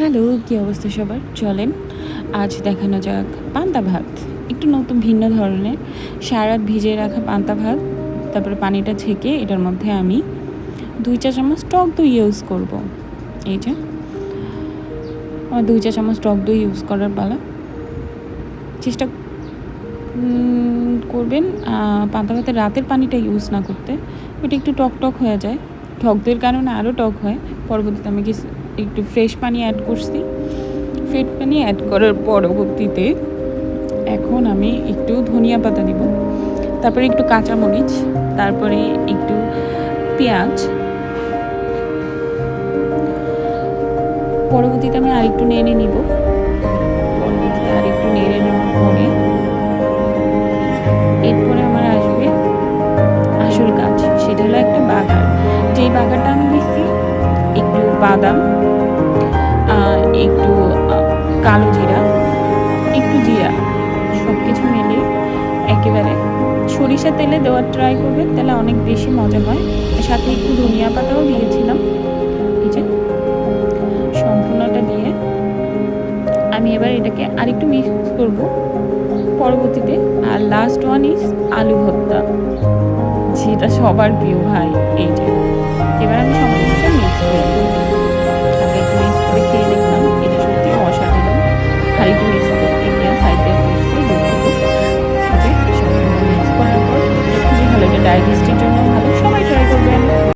Hello, কী অবস্থা সবার? চলেন, আজ দেখানো যাক পান্তা ভাত। একটু নতুন, ভিন্ন ধরনের। সারাত ভিজিয়ে রাখা পান্তা ভাত, তারপরে পানিটা ছেঁকে এটার মধ্যে আমি দুই চা চামচ টক দই ইউজ করব। এই যে, আমার দুই চা চামচ টক দই ইউজ করার পালা। চেষ্টা করবেন পান্তা ভাতের রাতের পানিটা ইউজ না করতে। ওটা একটু টক টক হয়ে যায়। টক দইয়ের কারণে আরও টক হয়। পরবর্তীতে আমি কি একটু ফ্রেশ পানি অ্যাড করছি। ফ্রেশ পানি অ্যাড করার পরবর্তীতে এখন আমি একটু ধনিয়া পাতা দিব। তারপরে একটু কাঁচামরিচ, তারপরে একটু পেঁয়াজ। পরবর্তীতে আমি আরেকটু নেড়ে নিব। পরবর্তীতে আরেকটু নেড়ে নেওয়ার পরে এরপরে আমার আসবে আসল কাজ সেটা হলো একটা বাগার যেই বাগারটা আমি দিচ্ছি একটু বাদাম একটু কালো জিরা, একটু জিরা সব কিছু মিলে একেবারে সরিষা তেলে দেওয়ার ট্রাই করবেন, তাহলে অনেক বেশি মজা হয়। সাথে একটু ধনিয়া পাতাও দিয়েছিলাম, এই যে সম্পূর্ণটা দিয়ে। আমি এবার এটাকে আরেকটু মিক্স করব পরবর্তীতে। আর লাস্ট ওয়ান ইজ আলু ভর্তা, যেটা সবার প্রিয় ভাই, এই যে।